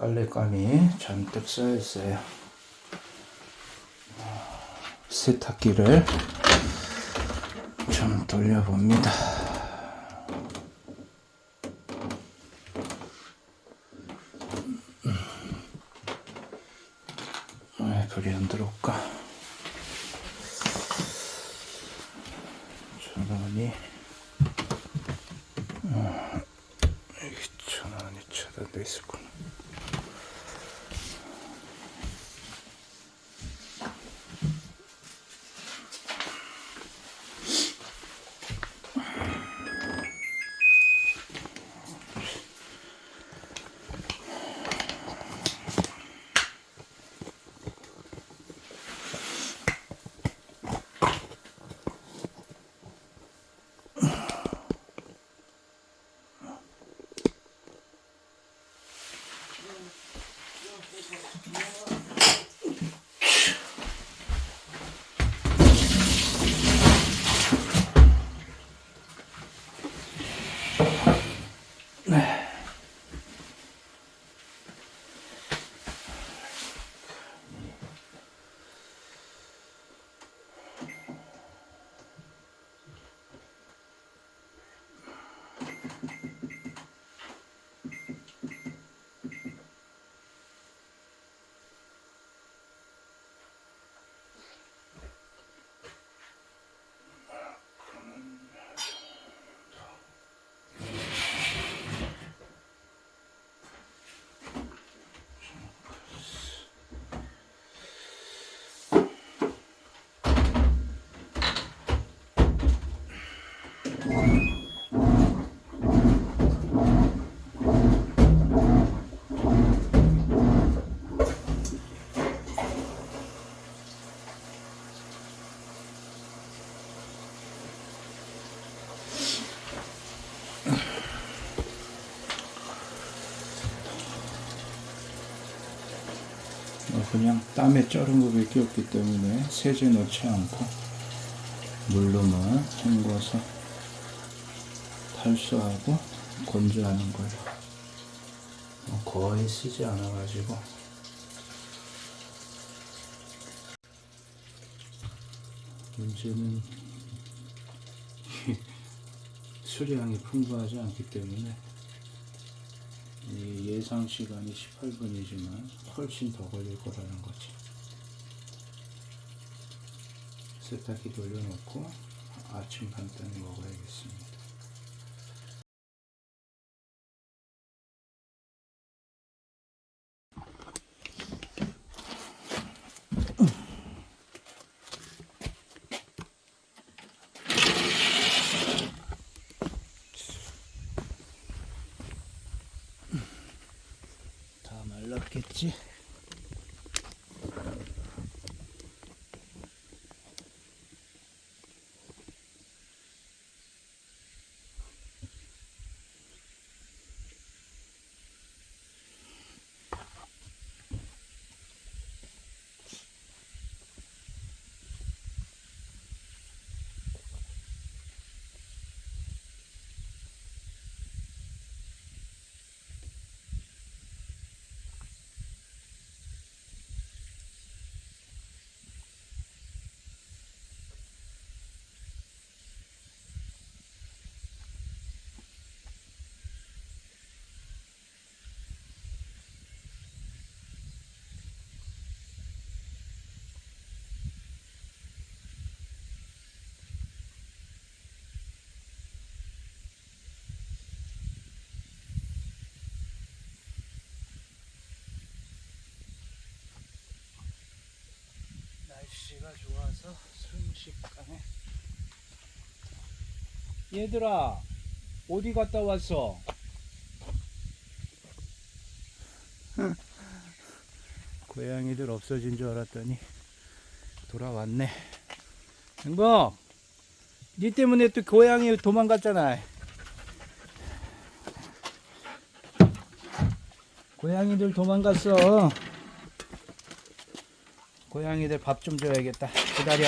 빨래감이 잔뜩 쌓여 있어요. 세탁기를 좀 돌려봅니다. 왜 불이 안 들어올까? 전원이 어, 전원이 차단돼 있었구나. 그냥 땀에 쩔은 거밖에 없기 때문에 세제 넣지 않고 물로만 헹궈서 탈수하고 건조하는 거예요. 어, 거의 쓰지 않아가지고 문제는 수량이 풍부하지 않기 때문에 이 예상 시간이 18분이지만 훨씬 더 걸릴 거라는 거지. 세탁기 돌려놓고 아침 간단히 먹어야겠습니다. 다 маркетці. 날씨가 좋아서 순식간에 얘들아 어디 갔다 왔어? 고양이들 없어진 줄 알았더니 돌아왔네. 행복 니 때문에 또 고양이 도망갔잖아. 고양이들 도망갔어 고양이들 밥 좀 줘야겠다. 기다려